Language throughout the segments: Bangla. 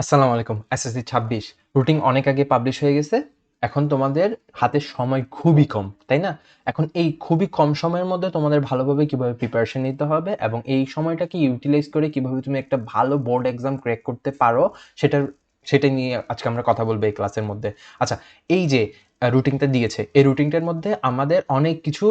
আসসালামু আলাইকুম এসএসসি ছাব্বিশ। রুটিন অনেক আগে পাবলিশ হয়ে গেছে। এখন তোমাদের হাতে সময় খুবই কম, তাই না? এখন এই খুবই কম সময়ের মধ্যে তোমাদের ভালোভাবে কীভাবে প্রিপারেশন নিতে হবে এবং এই সময়টাকে ইউটিলাইজ করে কীভাবে তুমি একটা ভালো বোর্ড এক্সাম ক্র্যাক করতে পারো, সেটার, সেটা নিয়ে আজকে আমরা কথা বলব এই ক্লাসের মধ্যে। আচ্ছা এই যে রুটিনটা দিয়েছে। এই রুটিনটার মধ্যে আমাদের অনেক কিছু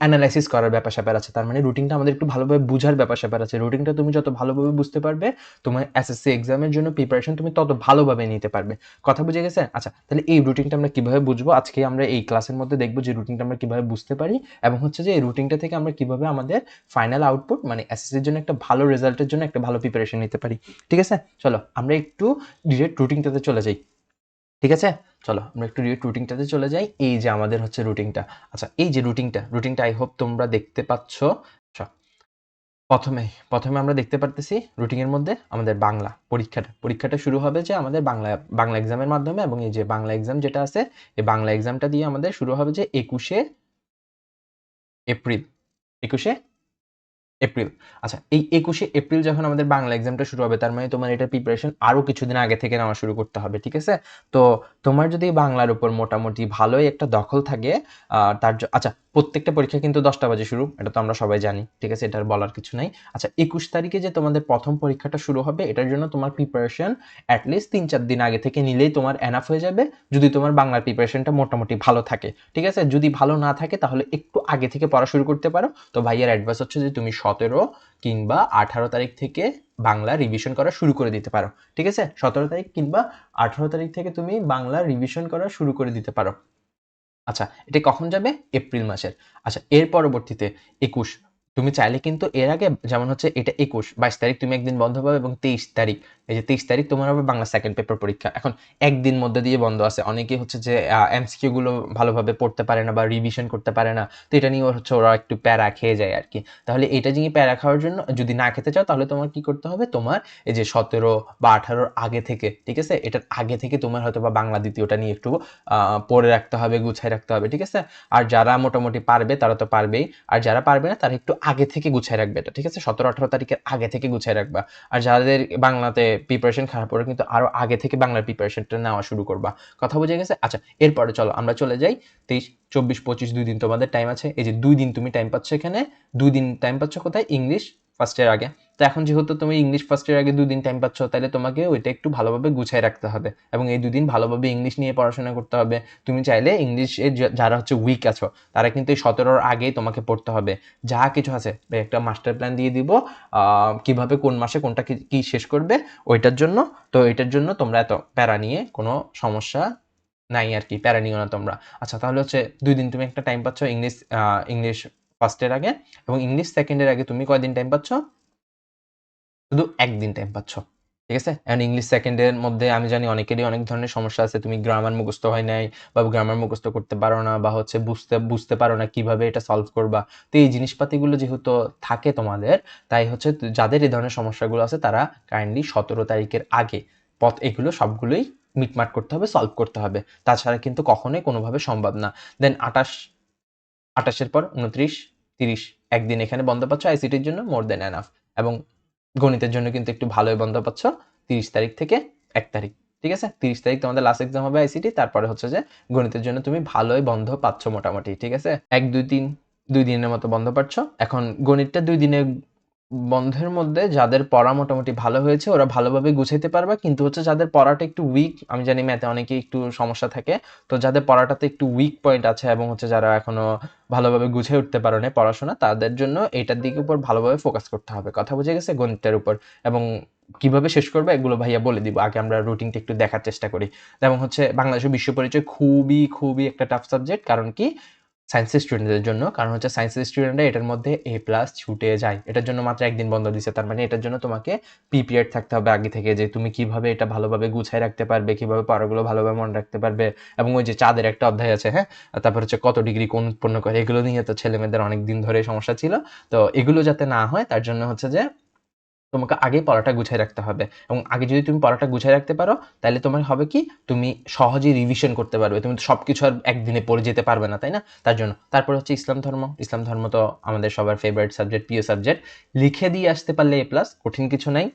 অ্যানালাইসিস করার ব্যাপার স্যাপার আছে। তার মানে রুটিনটা আমাদের একটু ভালোভাবে বুঝার ব্যাপার স্যাপার আছে। রুটিনটা তুমি যত ভালোভাবে বুঝতে পারবে, তোমার এসএসসি এক্সামের জন্য প্রিপারেশন তুমি তত ভালোভাবে নিতে পারবে। কথা বুঝে গেছে? আচ্ছা তাহলে এই রুটিনটা আমরা কীভাবে বুঝব? আজকে আমরা এই ক্লাসের মধ্যে দেখব যে রুটিনটা আমরা কীভাবে বুঝতে পারি এবং হচ্ছে যে এই রুটিনটা থেকে আমরা কীভাবে আমাদের ফাইনাল আউটপুট মানে এসএসসির জন্য একটা ভালো রেজাল্টের জন্য একটা ভালো প্রিপারেশন নিতে পারি। ঠিক আছে? চলো, আমরা একটু ডিরেক্ট রুটিনটাতে চলে যাই। ঠিক আছে? চলো আমরা একটু রুটিনটাতে চলে যাই। এই যে আমাদের হচ্ছে রুটিনটা আচ্ছা এই যে রুটিনটা রুটিনটা আই হোপ তোমরা দেখতে পাচ্ছ। আচ্ছা, প্রথমে প্রথমে আমরা দেখতে পারতেছি রুটিনের মধ্যে আমাদের বাংলা পরীক্ষাটা। পরীক্ষাটা শুরু হবে যে আমাদের বাংলা বাংলা এক্সামের মাধ্যমে এবং এই যে বাংলা এক্সাম যেটা আছে এই বাংলা এক্সামটা দিয়ে আমাদের শুরু হবে যে একুশে এপ্রিল। একুশে এপ্রিল। আচ্ছা এই একুশে এপ্রিল যখন আমাদের বাংলা এক্সামটা শুরু হবে, তার মানে তোমার এটা প্রিপারেশন আরও কিছুদিন আগে থেকে নেওয়া শুরু করতে হবে, ঠিক আছে? তো তোমার যদি বাংলার উপর মোটামুটি ভালোই একটা দখল থাকে তার আচ্ছা প্রত্যেকটা পরীক্ষা কিন্তু দশটা বাজে শুরু, এটা তো আমরা সবাই জানি, ঠিক আছে? এটার বলার কিছু নাই। আচ্ছা একুশ তারিখে যে তোমাদের প্রথম পরীক্ষাটা শুরু হবে, এটার জন্য তোমার প্রিপারেশন অ্যাটলিস্ট তিন চার দিন আগে থেকে নিলেই তোমার এনাফ হয়ে যাবে, যদি তোমার বাংলার প্রিপারেশনটা মোটামুটি ভালো থাকে, ঠিক আছে? যদি ভালো না থাকে, তাহলে একটু আগে থেকে পড়া শুরু করতে পারো। তো ভাইয়ের অ্যাডভাইস হচ্ছে যে তুমি সতেরো কিংবা আঠারো তারিখ থেকে বাংলা রিভিশন করা শুরু করে দিতে পারো, ঠিক আছে? সতেরো তারিখ কিংবা আঠারো তারিখ থেকে তুমি বাংলা রিভিশন করা শুরু করে দিতে পারো। আচ্ছা এটা কখন যাবে? এপ্রিল মাসের। আচ্ছা এর পরবর্তীতে একুশ। তুমি চাইলে কিন্তু এর আগে, যেমন হচ্ছে এটা একুশ, বাইশ তারিখ তুমি একদিন বন্ধ পাবে এবং তেইশ তারিখ। এই যে তেইশ তারিখ তোমার হবে বাংলা সেকেন্ড পেপার পরীক্ষা। এখন একদিন মধ্যে দিয়ে বন্ধ আছে। অনেকে হচ্ছে যে এমসিকিউ গুলো ভালোভাবে পড়তে পারে না বা রিভিশন করতে পারে না। তো এটা নিয়ে হচ্ছে ওরা একটু প্যারা খেয়ে যায় আর কি তাহলে এটা নিয়ে প্যারা খাওয়ার জন্য যদি না খেতে চাও, তাহলে তোমার কি করতে হবে? তোমার এই যে সতেরো বা আঠারোর আগে থেকে, ঠিক আছে? এটার আগে থেকে তোমার হয়তো বা বাংলা দ্বিতীয়টা নিয়ে একটু পড়ে রাখতে হবে গুছাই রাখতে হবে, ঠিক আছে? আর যারা মোটামুটি পারবে, তারা তো পারবেই। আর যারা পারবে না, তারা একটু আগে থেকে গুছাই রাখবে এটা, ঠিক আছে? সতেরো আঠারো তারিখের আগে থেকে গুছাই রাখবা। আর যাদের বাংলাতে প্রিপারেশন খারাপ পরে কিন্তু আরও আগে থেকে বাংলার প্রিপারেশনটা নেওয়া শুরু করবা। কথা বুঝে গেছে? আচ্ছা এরপরে চলো, আমরা চলে যাই। তেইশ, চব্বিশ, পঁচিশ, দুই দিন তোমাদের টাইম আছে। এই যে দুই দিন তুমি টাইম পাচ্ছ এখানে, দুই দিন টাইম পাচ্ছ কোথায়? ইংলিশ ফার্স্ট ইয়ার আগে। তো এখন যেহেতু তুমি ইংলিশ ফার্স্ট ইয়ার আগে দুদিন টাইম পাচ্ছ তাহলে তোমাকে ওইটা একটু ভালোভাবে গুছাই রাখতে হবে। এবং এই দুদিন ভালোভাবে ইংলিশ নিয়ে পড়াশোনা করতে হবে। তুমি চাইলে ইংলিশে যারা হচ্ছে উইক আছো, তারা কিন্তু এই সতেরোর আগেই তোমাকে পড়তে হবে। যা কিছু আছে একটা মাস্টার প্ল্যান দিয়ে দিব কীভাবে কোন মাসে কোনটা কি শেষ করবে, ওইটার জন্য। তো এটার জন্য তোমরা এত প্যারা নিয়ে কোনো সমস্যা নাই আর কি, প্যারা নিও না তোমরা। আচ্ছা তাহলে হচ্ছে দুই দিন তুমি একটা টাইম পাচ্ছ ইংলিশ ইংলিশ ফার্স্টের আগে। এবং ইংলিশ সেকেন্ডের আগে তুমি কয়দিন টাইম পাচ্ছ? শুধু একদিন টাইম পাচ্ছ, ঠিক আছে? অ্যান্ড ইংলিশ সেকেন্ডের মধ্যে আমি জানি অনেকেরই অনেক ধরনের সমস্যা আছে। তুমি গ্রামার মুখস্থ হয় নাই বা গ্রামার মুখস্থ করতে পারো না বা হচ্ছে বুঝতে বুঝতে পারো না কীভাবে এটা সলভ করবা। তো এই জিনিসপাতিগুলো যেহেতু থাকে তোমাদের, তাই হচ্ছে যাদের এই ধরনের সমস্যাগুলো আছে তারা কাইন্ডলি সতেরো তারিখের আগে পথ, এগুলো সবগুলোই মিটমাট করতে হবে সলভ করতে হবে। তাছাড়া কিন্তু কখনোই কোনোভাবে সম্ভব না। দেন আটাশ আটাশের পর উনত্রিশ, তিরিশ, একদিন এখানে বন্ধ পাচ্ছ আইসিটির জন্য মোর দেন এনাফ এবং গণিতের জন্য কিন্তু একটু ভালোই বন্ধ পাচ্ছ। তিরিশ তারিখ থেকে এক তারিখ, ঠিক আছে? তিরিশ তারিখ তোমাদের লাস্ট এক্সাম হবে আইসিটি তারপরে হচ্ছে যে গণিতের জন্য তুমি ভালোই বন্ধ পাচ্ছ মোটামুটি, ঠিক আছে? এক, দুই, তিন, দুই দিনের মতো বন্ধ পাচ্ছ। এখন গণিতটা দুই দিনের বন্ধের মধ্যে যাদের পড়া মোটামুটি ভালো হয়েছে, ওরা ভালোভাবে গুছাইতে পারবে। কিন্তু হচ্ছে যাদের পড়াটা একটু উইক আমি জানি ম্যাথে অনেকে একটু সমস্যা থাকে। তো যাদের পড়াটাতে একটু উইক পয়েন্ট আছে এবং হচ্ছে যারা এখনও ভালোভাবে গুছিয়ে উঠতে পারো না পড়াশোনা, তাদের জন্য এটার দিকে উপর ভালোভাবে ফোকাস করতে হবে। কথা বুঝে গেছে গণিতের উপর? এবং কীভাবে শেষ করবে এগুলো ভাইয়া বলে দিব। আগে আমরা রুটিনটা একটু দেখার চেষ্টা করি। যেমন হচ্ছে বাংলাদেশের বিশ্ব পরিচয় খুবই খুবই একটা টাফ সাবজেক্ট কারণ কি? সায়েন্সের স্টুডেন্টদের জন্য, কারণ হচ্ছে সায়েন্সের স্টুডেন্টরা এটার মধ্যে এ প্লাস ছুটে যায়। এটার জন্য মাত্র একদিন বন্ধ দিছে, তার মানে এটার জন্য তোমাকে প্রিপেয়ার থাকতে হবে আগে থেকে যে তুমি কীভাবে এটা ভালোভাবে গুছায় রাখতে পারবে, কীভাবে পড়াগুলো ভালোভাবে মনে রাখতে পারবে এবং ওই যে চাঁদের একটা অধ্যায় আছে হ্যাঁ? তারপর হচ্ছে কত ডিগ্রি কোন উৎপন্ন করে, এগুলো নিয়ে তো ছেলেমেয়েদের অনেক দিন ধরে সমস্যা ছিল। তো এগুলো যাতে না হয়, তার জন্য হচ্ছে যে তোমাকে আগে পড়াটা গুছিয়ে রাখতে হবে। এবং আগে যদি তুমি পড়াটা গুছিয়ে রাখতে পারো, তাহলে তোমার হবে কি, তুমি সহজেই রিভিশন করতে পারবে। তুমি তো সবকিছু আর একদিনে পড়ে যেতে পারবে না, তাই না? তার জন্য। তারপর হচ্ছে ইসলাম ধর্ম। ইসলাম ধর্ম তো আমাদের সবার ফেভারিট সাবজেক্ট প্রিয় সাবজেক্ট লিখে দিয়ে আসতে পারলে এ প্লাস কঠিন কিছু নাই।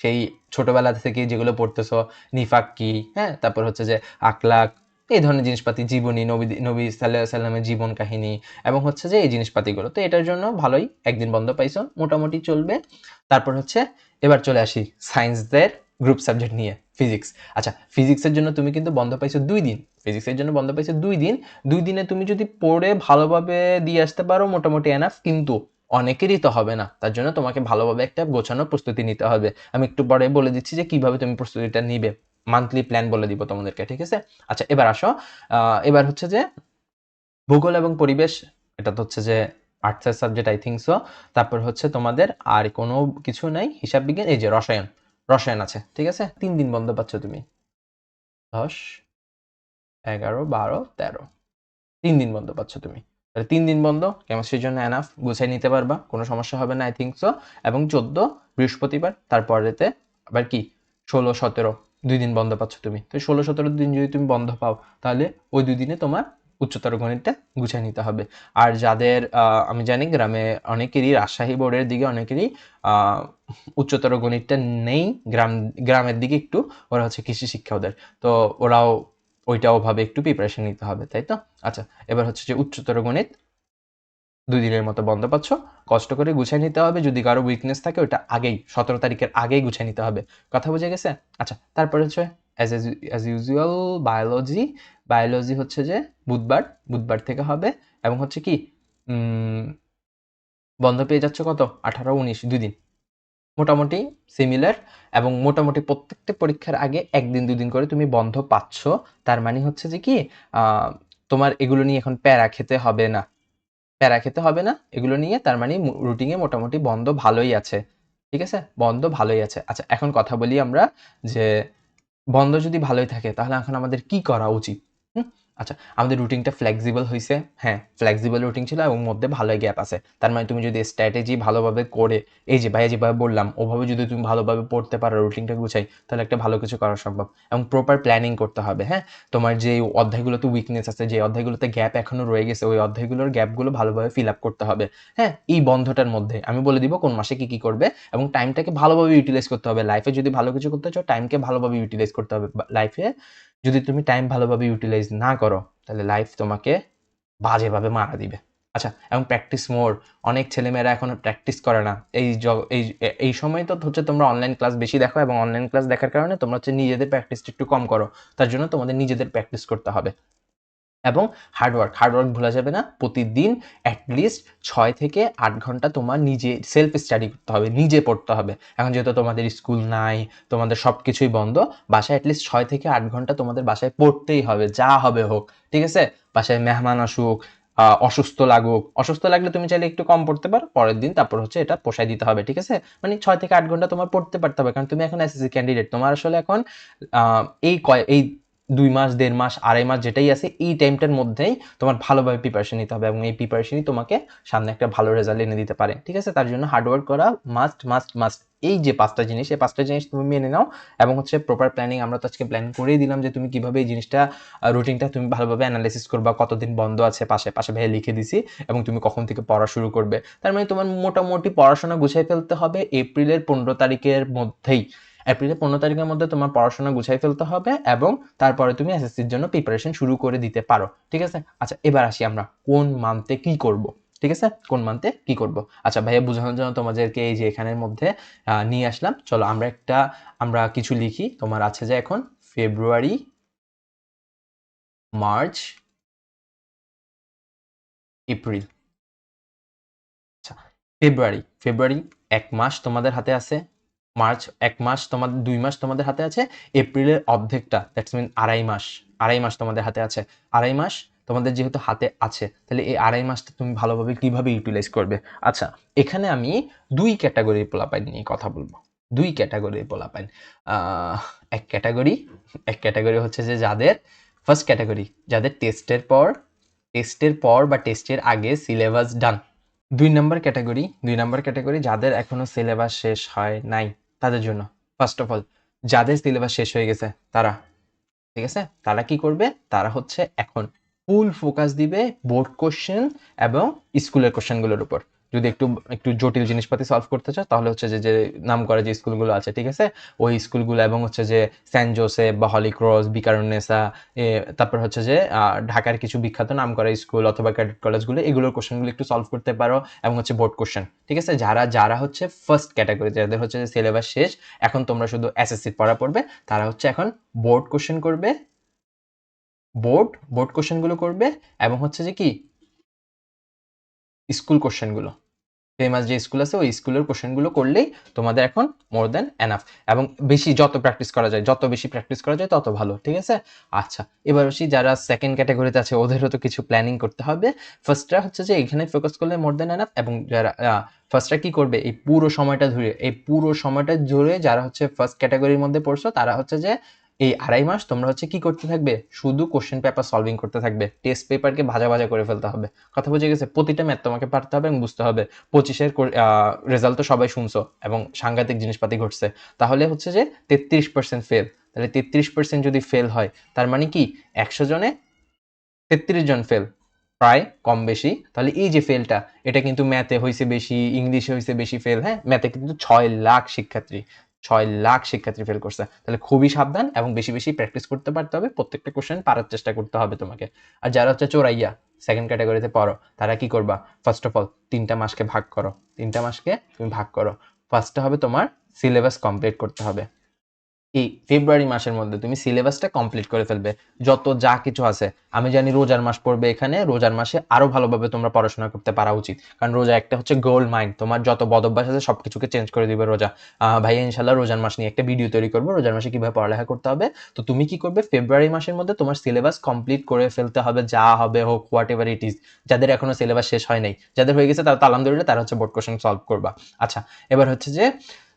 সেই ছোটবেলা থেকে যেগুলো পড়তেছো, নিফাক কি হ্যাঁ? তারপর হচ্ছে যে আকলাক এই ধরনের জিনিসপাতি, জীবনী, নবী নবী সাল্লাহ সাল্লামের জীবন কাহিনী এবং হচ্ছে যে এই জিনিসপাতিগুলো। তো এটার জন্য ভালোই একদিন বন্ধ পাইছো, মোটামুটি চলবে। তারপর হচ্ছে এবার চলে আসি সায়েন্সদের গ্রুপ সাবজেক্ট নিয়ে, ফিজিক্স। আচ্ছা ফিজিক্সের জন্য তুমি কিন্তু বন্ধ পাইছো দুই দিন। ফিজিক্সের জন্য বন্ধ পাইছো দুই দিন। দুই দিনে তুমি যদি পড়ে ভালোভাবে দিয়ে আসতে পারো, মোটামুটি এনাফ কিন্তু অনেকেরই তো হবে না। তার জন্য তোমাকে ভালোভাবে একটা গোছানো প্রস্তুতি নিতে হবে। আমি একটু পরে বলে দিচ্ছি যে কীভাবে তুমি প্রস্তুতিটা নিবে। মান্থলি প্ল্যান বলে দিব তোমাদেরকে, ঠিক আছে? আচ্ছা এবার আসো। এবার হচ্ছে যে ভূগোল এবং পরিবেশ, এটা তো হচ্ছে যে আর্টসের সাবজেক্ট আই থিঙ্ক সো তারপর হচ্ছে তোমাদের আর কোনো কিছু নাই, হিসাব বিজ্ঞান, এই যে রসায়ন রসায়ন আছে, ঠিক আছে? তিন দিন বন্ধ পাচ্ছ তুমি। দশ, এগারো, বারো, তেরো। তিন দিন বন্ধ পাচ্ছ তুমি। তাহলে তিন দিন বন্ধ কেমিস্ট্রির জন্য এনাফ গুছাই নিতে পারবা, কোনো সমস্যা হবে না আই থিঙ্ক সো এবং চোদ্দ, বৃহস্পতিবার, তারপরেতে আবার কি? ষোলো, সতেরো দুই দিন বন্ধ পাচ্ছ তুমি। তো ষোলো সতেরো দিন যদি তুমি বন্ধ পাও, তাহলে ওই দুই দিনে তোমার উচ্চতর গণিতটা গুছিয়ে নিতে হবে। আর যাদের আমি জানি গ্রামে অনেকেরই, রাজশাহী বোর্ডের দিকে অনেকেরই উচ্চতর গণিতটা নেই। গ্রাম, গ্রামের দিকে একটু, ওরা হচ্ছে কৃষি শিক্ষা ওদের। তো ওরাও ওইটা ওভাবে একটু প্রিপারেশন নিতে হবে, তাই তো? আচ্ছা এবার হচ্ছে যে উচ্চতর গণিত দুই দিনের মতো বন্ধ পাচ্ছ। কষ্ট করে গুছিয়ে নিতে হবে। যদি কারও উইকনেস থাকে ওটা আগেই, সতেরো তারিখের আগেই গুছিয়ে নিতে হবে। কথা বুঝে গেছে? আচ্ছা তারপরে হচ্ছে as as usual biology biology হচ্ছে যে, বুধবার বুধবার থেকে হবে। এবং হচ্ছে কি বন্ধ পেয়ে যাচ্ছ কত? আঠারো, উনিশ, দুই দিন। মোটামুটি সিমিলার এবং মোটামুটি প্রত্যেকটা পরীক্ষার আগে একদিন দুদিন করে তুমি বন্ধ পাচ্ছ। তার মানে হচ্ছে যে কি তোমার এগুলো নিয়ে এখন প্যারা খেতে হবে না। প্যারা খেতে হবে না, এগুলো নিয়ে তার মানে রুটিংয়ে মোটামুটি বন্ধ ভালোই আছে। ঠিক আছে? বন্ধ ভালোই আছে। আচ্ছা এখন কথা বলি আমরা যে বন্ধ যদি ভালোই থাকে, তাহলে এখন আমাদের কি করা উচিত? হুম? আচ্ছা আমাদের রুটিনটা ফ্লেক্সিবল হয়েছে হ্যাঁ ফ্লেক্সিবল রুটিন ছিল এবং মধ্যে ভালোই গ্যাপ আছে। তার মানে তুমি যদি স্ট্র্যাটেজি ভালোভাবে করে, এই যে ভাইয়া যেভাবে বললাম, ওভাবে যদি তুমি ভালোভাবে পড়তে পারো রুটিনটা গুছাই, তাহলে একটা ভালো কিছু করা সম্ভব। এবং প্রপার প্ল্যানিং করতে হবে হ্যাঁ? তোমার যে অধ্যায়গুলোতে উইকনেস আছে, যে অধ্যায়গুলোতে গ্যাপ এখনও রয়ে গেছে, ওই অধ্যায়গুলোর গ্যাপগুলো ভালোভাবে ফিল আপ করতে হবে। হ্যাঁ এই বন্ধটার মধ্যে আমি বলে দিব কোন মাসে কি কি করবে এবং টাইমটাকে ভালোভাবে ইউটিলাইজ করতে হবে। লাইফে যদি ভালো কিছু করতে চাও টাইমকে ভালোভাবে ইউটিলাইজ করতে হবে লাইফে যদি তুমি টাইম ভালোভাবে ইউটিলাইজ না করো, তাহলে লাইফ তোমাকে বাজেভাবে মারা দিবে। আচ্ছা এবং প্র্যাকটিস মোর অনেক ছেলেমেয়েরা এখন প্র্যাকটিস করে না। এই এই এই সময় তো হচ্ছে তোমরা অনলাইন ক্লাস বেশি দেখো এবং অনলাইন ক্লাস দেখার কারণে তোমরা হচ্ছে নিজেদের প্র্যাকটিসটা একটু কম করো। তার জন্য তোমাদের নিজেদের প্র্যাকটিস করতে হবে। এবং হার্ডওয়ার্ক হার্ডওয়ার্ক ভোলা যাবে না। প্রতিদিন অ্যাটলিস্ট ছয় থেকে আট ঘণ্টা তোমার নিজে সেলফ স্টাডি করতে হবে, নিজে পড়তে হবে। এখন যেহেতু তোমাদের স্কুল নাই, তোমাদের সব কিছুই বন্ধ, বাসায় অ্যাটলিস্ট ছয় থেকে আট ঘণ্টা তোমাদের বাসায় পড়তেই হবে, যা হবে হোক, ঠিক আছে? বাসায় মেহমান আসুক অসুস্থ লাগুক। অসুস্থ লাগলে তুমি চাইলে একটু কম পড়তে পারো, পরের দিন তারপর হচ্ছে এটা পোষায় দিতে হবে, ঠিক আছে? মানে ছয় থেকে আট ঘণ্টা তোমার পড়তে পারতে হবে, কারণ তুমি এখন এসএসসি ক্যান্ডিডেট তোমার আসলে এখন এই কয়, এই দুই মাস, দেড় মাস, আড়াই মাস যেটাই আছে, এই টাইমটার মধ্যেই তোমার ভালোভাবে প্রিপারেশন নিতে হবে এবং এই প্রিপারেশনই তোমাকে সামনে একটা ভালো রেজাল্ট এনে দিতে পারে। ঠিক আছে? তার জন্য হার্ডওয়ার্ক করা মাস্ট মাস্ট মাস্ট এই যে পাঁচটা জিনিস, এই পাঁচটা জিনিস তুমি মেনে নাও এবং হচ্ছে প্রপার প্ল্যানিং আমরা তো আজকে প্ল্যান করেই দিলাম যে তুমি কীভাবে এই জিনিসটা রুটিনটা তুমি ভালোভাবে অ্যানালাইসিস করবা, কতদিন বন্ধ আছে, পাশে পাশে ভাইয়া লিখে দিছি এবং তুমি কখন থেকে পড়া শুরু করবে। তার মানে তোমার মোটামুটি পড়াশোনা গুছিয়ে ফেলতে হবে এপ্রিলের পনেরো তারিখের মধ্যেই। এপ্রিলের পনেরো তারিখের মধ্যে তোমার পড়াশোনা গুছাই ফেলতে হবে এবং তারপরে তুমি এসএসসির জন্য প্রিপারেশন শুরু করে দিতে পারো, ঠিক আছে? আচ্ছা এবার আসি আমরা, কোন মান্থে কি করব? ঠিক আছে? কোন মান্থে কি করব? আচ্ছা ভাইয়া, বোঝানোর জন্য তোমাদেরকে এই যে এখানের মধ্যে নিয়ে আসলাম। চলো, আমরা একটা, আমরা কিছু লিখি। তোমার আছে যে এখন ফেব্রুয়ারি মার্চ এপ্রিল আচ্ছা ফেব্রুয়ারি ফেব্রুয়ারি এক মাস তোমাদের হাতে আছে। মার্চ, এক মাস তোমাদের, দুই মাস তোমাদের হাতে আছে, এপ্রিলের অর্ধেকটা দ্যাটস মিন আড়াই মাস আড়াই মাস তোমাদের হাতে আছে। আড়াই মাস তোমাদের যেহেতু হাতে আছে, তাহলে এই আড়াই মাসটা তুমি ভালোভাবে কীভাবে ইউটিলাইজ করবে? আচ্ছা এখানে আমি দুই ক্যাটাগরির পোলাপাইন নিয়ে কথা বলব। দুই ক্যাটাগরির পোলাপাইন। এক ক্যাটাগরি এক ক্যাটাগরি হচ্ছে যে যাদের ফার্স্ট ক্যাটাগরি যাদের টেস্টের পর টেস্টের পর বা টেস্টের আগে সিলেবাস ডান দুই নম্বর ক্যাটাগরি দুই নম্বর ক্যাটাগরি যাদের এখনও সিলেবাস শেষ হয় নাই। তাদের জন্য। ফার্স্ট অফ অল যাদের সিলেবাস শেষ হয়ে গেছে, তারা। ঠিক আছে? তারা কি করবে? তারা হচ্ছে এখন ফুল ফোকাস দিবে বোর্ড কোশ্চেন এবং স্কুলের কোশ্চেনগুলোর উপর। যদি একটু একটু জটিল জিনিসপাতি সলভ করতে চাও, তাহলে হচ্ছে যে যে নাম করা যে স্কুলগুলো আছে, ঠিক আছে? ওই স্কুলগুলো এবং হচ্ছে যে স্যান জোসেফ বা হলি ক্রস বিকারুন্নেসা তারপর হচ্ছে যে ঢাকার কিছু বিখ্যাত নাম করা স্কুল অথবা ক্যাডেট কলেজগুলো, এগুলোর কোশ্চেনগুলো একটু সলভ করতে পারো এবং হচ্ছে বোর্ড কোশ্চেন ঠিক আছে? যারা যারা হচ্ছে ফার্স্ট ক্যাটাগরি যাদের হচ্ছে যে সিলেবাস শেষ, এখন তোমরা শুধু এসএসসি পড়া পড়বে, তারা হচ্ছে এখন বোর্ড কোশ্চেন করবে বোর্ড বোর্ড কোশ্চেনগুলো করবে এবং হচ্ছে যে কি? স্কুল কোশ্চেনগুলো ফেমাস যে স্কুল আছে, ওই স্কুলের কোশ্চেনগুলো করলেই তোমাদের এখন মোর দেন এনাফ এবং বেশি যত প্র্যাকটিস করা যায়, যত বেশি প্র্যাকটিস করা যায়, তত ভালো, ঠিক আছে? আচ্ছা এবার হচ্ছে যারা সেকেন্ড ক্যাটাগরিতে আছে, ওদেরও তো কিছু প্ল্যানিং করতে হবে। ফার্স্টরা হচ্ছে যে এখানে ফোকাস করলে মোর দেন এনাফ এবং যারা ফার্স্টরা কি করবে? এই পুরো সময়টা ধরে, এই পুরো সময়টা ধরে যারা হচ্ছে ফার্স্ট ক্যাটাগরির মধ্যে পড়ছো, তারা হচ্ছে যে এই আড়াই মাস তোমরা হচ্ছে কি করতে থাকবে? শুধু কোশ্চেন পেপার সলভিং করতে থাকবে। টেস্ট পেপারকে ভাজা ভাজা করে ফেলতে হবে। কথা বুঝে গেছে? প্রতিটা ম্যাথ তোমাকে পারতে হবে এবং বুঝতে হবে। পঁচিশের রেজাল্ট তো সবাই শুনছো এবং সাংঘাতিক জিনিসপাতি ঘটছে। তাহলে হচ্ছে যে তেত্রিশ পার্সেন্ট ফেল তাহলে তেত্রিশ পার্সেন্ট যদি ফেল হয়, তার মানে কি? একশো জনে তেত্রিশ জন ফেল প্রায় কম বেশি। তাহলে এই যে ফেলটা এটা কিন্তু ম্যাথে হয়েছে বেশি ইংলিশে হয়েছে বেশি ফেল হ্যাঁ? ম্যাথে কিন্তু ছয় লাখ শিক্ষার্থী। ছয় লাখ শিক্ষার্থী ফেল করছে। তাহলে খুবই সাবধান এবং বেশি বেশি প্র্যাকটিস করতে পারতে হবে। প্রত্যেকটা কোশ্চেন পারার চেষ্টা করতে হবে তোমাকে। আর যারা হচ্ছে চোরাইয়া সেকেন্ড ক্যাটাগরিতে পড়ো, তারা কি করবা? ফার্স্ট অফ অল তিনটা মাসকে ভাগ করো। তিনটা মাসকে তুমি ভাগ করো। ফার্স্টে হবে তোমার সিলেবাস কমপ্লিট করতে হবে। এই ফেব্রুয়ারি মাসের মধ্যে তুমি সিলেবাসটা কমপ্লিট করে ফেলবে। যত যা কিছু আছে, আমি জানি রোজার মাস পড়বে এখানে, রোজার মাসে আরও ভালোভাবে তোমরা পড়াশোনা করতে পারা উচিত। কারণ রোজা একটা হচ্ছে গোল মাইন্ড তোমার যত বদভ্যাস আছে সবকিছুকে চেঞ্জ করে দিবে রোজা। ভাইয়া ইনশাল্লাহ রোজার মাস নিয়ে একটা ভিডিও তৈরি করব, রোজার মাসে কীভাবে পড়ালেখা করতে হবে। তো তুমি কি করবে ফেব্রুয়ারি মাসের মধ্যে তোমার সিলেবাস কমপ্লিট করে ফেলতে হবে, যা হবে হোক হোয়াট এভার ইট ইজ যাদের এখনও সিলেবাস শেষ হয় নাই, যাদের হয়ে গেছে তারা আলহামদুলিল্লাহ তারা হচ্ছে বোর্ড কোশ্চেন সলভ করবা। আচ্ছা এবার হচ্ছে যে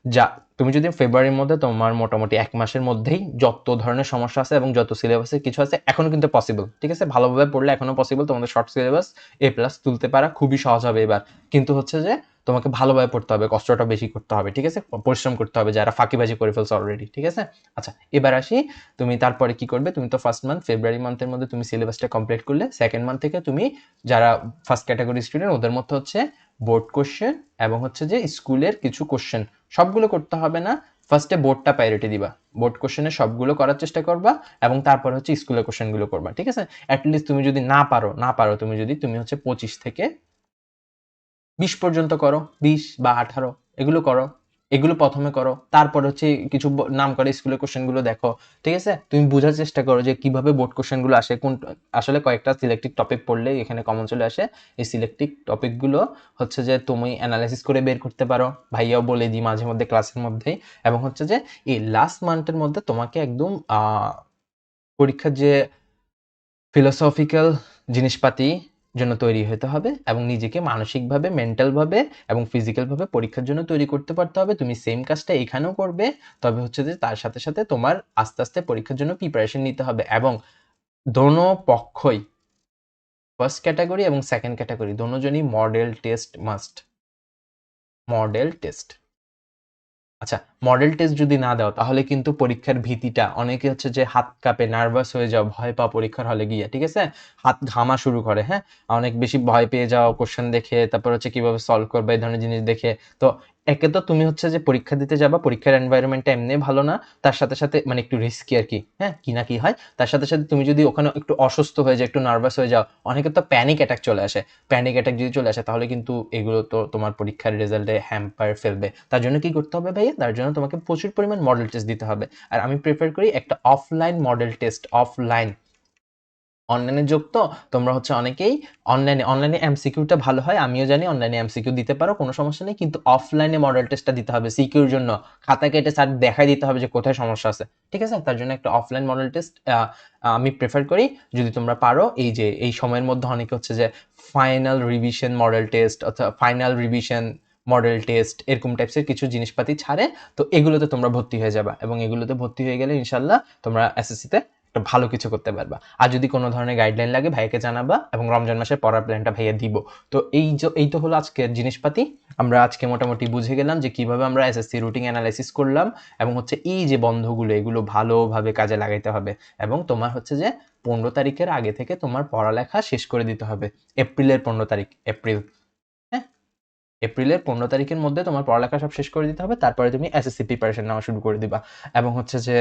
যা, তুমি যদি ফেব্রুয়ারির মধ্যে তোমার মোটামুটি এক মাসের মধ্যেই যত ধরনের সমস্যা আছে এবং যত সিলেবাসে কিছু আছে এখনও কিন্তু পসিবল ঠিক আছে? ভালোভাবে পড়লে এখনও পসিবল তোমাদের শর্ট সিলেবাস এ প্লাস তুলতে পারা, খুবই সহজ হবে এবার। কিন্তু হচ্ছে যে তোমাকে ভালোভাবে পড়তে হবে, কষ্টটা বেশি করতে হবে, ঠিক আছে? পরিশ্রম করতে হবে, যারা ফাঁকিবাজি করে ফেলছে অলরেডি ঠিক আছে? আচ্ছা এবার আসি, তুমি তারপরে কি করবে? তুমি তো ফার্স্ট মান্থ ফেব্রুয়ারি মান্থের মধ্যে তুমি সিলেবাসটা কমপ্লিট করলে সেকেন্ড মান্থ থেকে তুমি যারা ফার্স্ট ক্যাটাগরি স্টুডেন্ট ওদের মধ্যে হচ্ছে বোর্ড কোশ্চেন এবং হচ্ছে যে স্কুলের কিছু কোশ্চেন সবগুলো করতে হবে না ফার্স্টে বোর্ডটা প্রায়োরিটি দিবা। বোর্ড কোশ্চেনে সবগুলো করার চেষ্টা করবা এবং তারপর হচ্ছে স্কুলের কোশ্চেনগুলো করবা, ঠিক আছে? অ্যাটলিস্ট তুমি যদি না পারো না পারো, তুমি যদি, তুমি হচ্ছে পঁচিশ থেকে বিশ পর্যন্ত করো, বিশ বা আঠারো, এগুলো করো, এগুলো প্রথমে করো, তারপর হচ্ছে কিছু নাম করে স্কুলের কোশ্চেনগুলো দেখো, ঠিক আছে? তুমি বোঝার চেষ্টা করো যে কীভাবে বোর্ড কোশ্চেনগুলো আসে, কোন, আসলে কয়েকটা সিলেক্টিভ টপিক পড়লে এখানে কমন চলে আসে। এই সিলেক্টিভ টপিকগুলো হচ্ছে যে তুমি অ্যানালাইসিস করে বের করতে পারো, ভাইয়াও বলে দিই মাঝে মধ্যে ক্লাসের মধ্যেই, এবং হচ্ছে যে এই লাস্ট মান্থের মধ্যে তোমাকে একদম পরীক্ষার যে ফিলোসফিক্যাল জিনিসপাতি জন্য তৈরি হতে হবে এবং নিজেকে মানসিকভাবে মেন্টালভাবে এবং ফিজিক্যালভাবে পরীক্ষার জন্য তৈরি করতে পারতে হবে। তুমি সেম কাজটা এখানেও করবে, তবে হচ্ছে যে তার সাথে সাথে তোমার আস্তে আস্তে পরীক্ষার জন্য প্রিপারেশন নিতে হবে এবং দোনো পক্ষই ফার্স্ট ক্যাটাগরি এবং second category দোনোজনই model test must model test আচ্ছা মডেল টেস্ট যদি না দাও, তাহলে কিন্তু পরীক্ষার ভীতিটা, অনেকে হচ্ছে যে হাত কাঁপে নার্ভাস হয়ে যাও, ভয় পাও পরীক্ষার হলে গিয়ে, ঠিক আছে? হাত ঘামা শুরু করে হ্যাঁ? অনেক বেশি ভয় পেয়ে যাও কোশ্চেন দেখে, তারপর হচ্ছে কীভাবে সলভ করবে, এই ধরনের জিনিস দেখে। তো একে তো তুমি হচ্ছে যে পরীক্ষা দিতে যাবা, পরীক্ষার এনভায়রনমেন্টটা এমনি ভালো না, তার সাথে সাথে মানে একটু রিস্কি আর কি। হ্যাঁ কি না কি হয়, তার সাথে সাথে তুমি যদি ওখানে একটু অসুস্থ হয়ে যাও একটু নার্ভাস হয়ে যাও, অনেকে তো প্যানিক অ্যাটাক চলে আসে। প্যানিক অ্যাটাক যদি চলে আসে, তাহলে কিন্তু এগুলো তো তোমার পরীক্ষার রেজাল্টে হ্যাম্পার ফেলবে। তার জন্য কি করতে হবে ভাইয়া? তার জন্য তোমাকে প্রচুর পরিমাণ মডেল টেস্ট দিতে হবে। আর আমি প্রেফার করি একটা অফলাইন মডেল টেস্ট অফলাইন অনলাইনে যোগ তো তোমরা হচ্ছে অনেকেই অনলাইনে অনলাইনে এমসিকিউটা ভালো হয়, আমিও জানি অনলাইনে এমসিকিউ দিতে পারো, কোনো সমস্যা নেই, কিন্তু অফলাইনে মডেল টেস্টটা দিতে হবে সিকিউর জন্য। খাতা কেটে স্যার দেখাই দিতে হবে যে কোথায় সমস্যা আছে। ঠিক আছে? তার জন্য একটা অফলাইন মডেল টেস্ট আমি প্রেফার করি। যদি তোমরা পারো, এই যে, এই সময়ের মধ্যে অনেকে হচ্ছে যে ফাইনাল রিভিশন মডেল টেস্ট অথবা ফাইনাল রিভিশন মডেল টেস্ট এরকম টাইপসের কিছু জিনিসপাতি ছাড়ে, তো এগুলোতে তোমরা ভর্তি হয়ে যাবা। এবং এগুলোতে ভর্তি হয়ে গেলে ইনশাল্লাহ তোমরা এসএসসিতে ভালো কিছু করতে পারবা। আর যদি কোনো ধরনের গাইডলাইন লাগে, ভাইকে জানাবা এবং রমজান মাসের পড়ার প্ল্যানটা ভাইয়া দিব। তো এই এই তো হলো আজকের জিনিসপাতি। আমরা আজকে মোটামুটি বুঝে গেলাম যে কীভাবে আমরা এসএসসি রুটিন অ্যানালাইসিস করলাম এবং হচ্ছে এই যে বন্ধগুলো, এগুলো ভালোভাবে কাজে লাগাইতে হবে এবং তোমার হচ্ছে যে পনেরো তারিখের আগে থেকে তোমার পড়ালেখা শেষ করে দিতে হবে। এপ্রিলের পনেরো তারিখ, এপ্রিল। এপ্রিলের পনেরো তারিখের মধ্যে তোমার পড়ালেখা সব শেষ করে দিতে হবে, তারপরে তুমি এসএসসি প্রিপারেশন নেওয়া শুরু করে দিবা। এবং হচ্ছে যে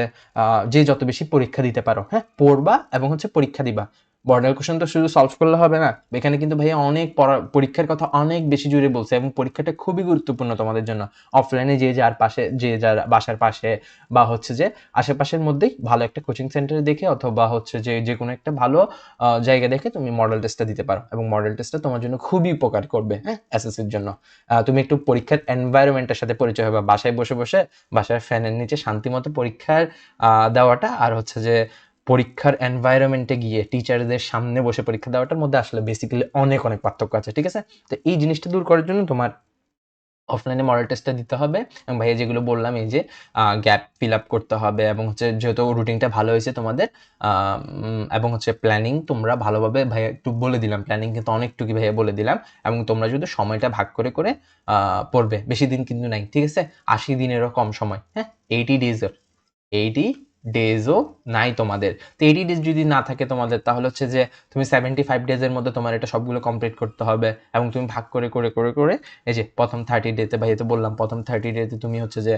যে যত বেশি পরীক্ষা দিতে পারো হ্যাঁ পড়বা এবং হচ্ছে পরীক্ষা দিবা। বর্ডার কোশ্চেন তো শুধু সলভ করলে হবে না। এখানে কিন্তু ভাইয়া অনেক পরীক্ষার কথা অনেক বেশি জুড়ে বলছে এবং পরীক্ষাটা খুবই গুরুত্বপূর্ণ তোমাদের জন্য। অফলাইনে যে যার পাশে, যে যার বাসার পাশে বা হচ্ছে যে আশেপাশের মধ্যেই ভালো একটা কোচিং সেন্টার দেখে অথবা হচ্ছে যে যে কোনো একটা ভালো জায়গা দেখে তুমি মডেল টেস্টটা দিতে পারো এবং মডেল টেস্টটা তোমার জন্য খুবই উপকার করবে হ্যাঁ এসএসসির জন্য। তুমি একটু পরীক্ষার এনভায়রনমেন্টের সাথে পরিচয় হবে বাসায় বসে বসে বাসার ফ্যানের নিচে শান্তিমতো পরীক্ষার দেওয়াটা আর হচ্ছে যে পরীক্ষার এনভায়রনমেন্টে গিয়ে টিচারদের সামনে বসে পরীক্ষা দেওয়াটার মধ্যে আসলে বেসিক্যালি অনেক অনেক পার্থক্য আছে, ঠিক আছে? তো এই জিনিসটা দূর করার জন্য তোমার অফলাইনে মডেল টেস্টটা দিতে হবে। এবং ভাইয়া যেগুলো বললাম, এই যে গ্যাপ ফিল আপ করতে হবে এবং হচ্ছে যেহেতু রুটিনটা ভালো হয়েছে তোমাদের এবং হচ্ছে প্ল্যানিং তোমরা ভালোভাবে ভাইয়া একটু বলে দিলাম প্ল্যানিং কিন্তু অনেকটুকু ভাইয়া বলে দিলাম। এবং তোমরা যদি সময়টা ভাগ করে করে পড়বে, বেশি দিন কিন্তু নাই, ঠিক আছে? আশি দিনেরও কম সময় হ্যাঁ? এইটি ডেজের এইটি ডেজও নাই তোমাদের। তো এইটি ডেজ যদি না থাকে তোমাদের, তাহলে হচ্ছে যে তুমি সেভেন্টি ফাইভ ডেজের মধ্যে তোমার এটা সবগুলো কমপ্লিট করতে হবে এবং তুমি ভাগ করে করে করে করে এই যে প্রথম থার্টি ডেতে ভাই তো বললাম প্রথম থার্টি ডেতে তুমি হচ্ছে যে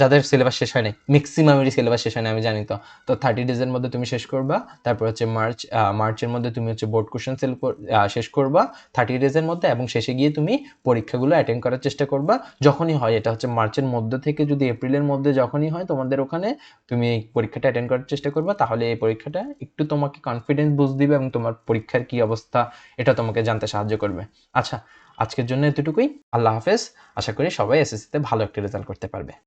যাদের সিলেবাস শেষ হয় নাই ম্যাক্সিমামেরই সিলেবাস শেষ হয় না আমি জানি তো। তো থার্টি ডেজের মধ্যে তুমি শেষ করবা, তারপর হচ্ছে মার্চ মার্চের মধ্যে তুমি হচ্ছে বোর্ড কোশ্চেন সেল শেষ করবা থার্টি ডেজের মধ্যে এবং শেষে গিয়ে তুমি পরীক্ষাগুলো অ্যাটেন্ড করার চেষ্টা করবা, যখনই হয়, এটা হচ্ছে মার্চের মধ্যে থেকে যদি এপ্রিলের মধ্যে যখনই হয় তোমাদের ওখানে, তুমি এই পরীক্ষাটা অ্যাটেন্ড করার চেষ্টা করবা, তাহলে এই পরীক্ষাটা একটু তোমাকে কনফিডেন্স বুঝ দিবে এবং তোমার পরীক্ষার কি অবস্থা এটা তোমাকে জানতে সাহায্য করবে। আচ্ছা আজকের জন্য এতটুকুই। আল্লাহ হাফেজ। আশা করি সবাই এসএসসিতে ভালো একটা রেজাল্ট করতে পারবে।